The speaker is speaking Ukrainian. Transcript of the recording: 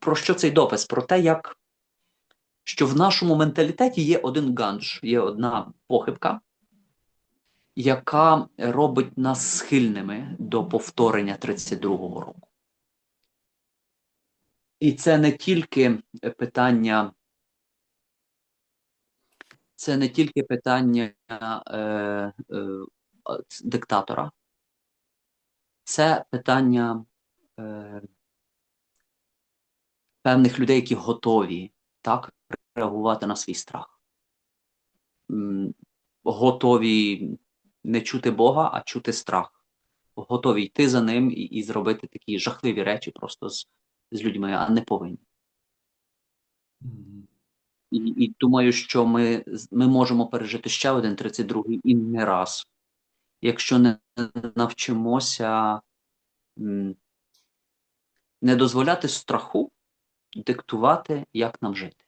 про що цей допис? Про те, як що в нашому менталітеті є один ганж, є одна похибка, яка робить нас схильними до повторення 32-го року. І це не тільки питання, це не тільки питання е, е, диктатора, це питання е, певних людей, які готові так реагувати на свій страх. Готові не чути Бога, а чути страх. Готові йти за ним і, і зробити такі жахливі речі просто з, з людьми, а не повинні. І, і думаю, що ми, ми можемо пережити ще один 32-й і не раз, якщо не навчимося м, не дозволяти страху диктувати, як нам жити.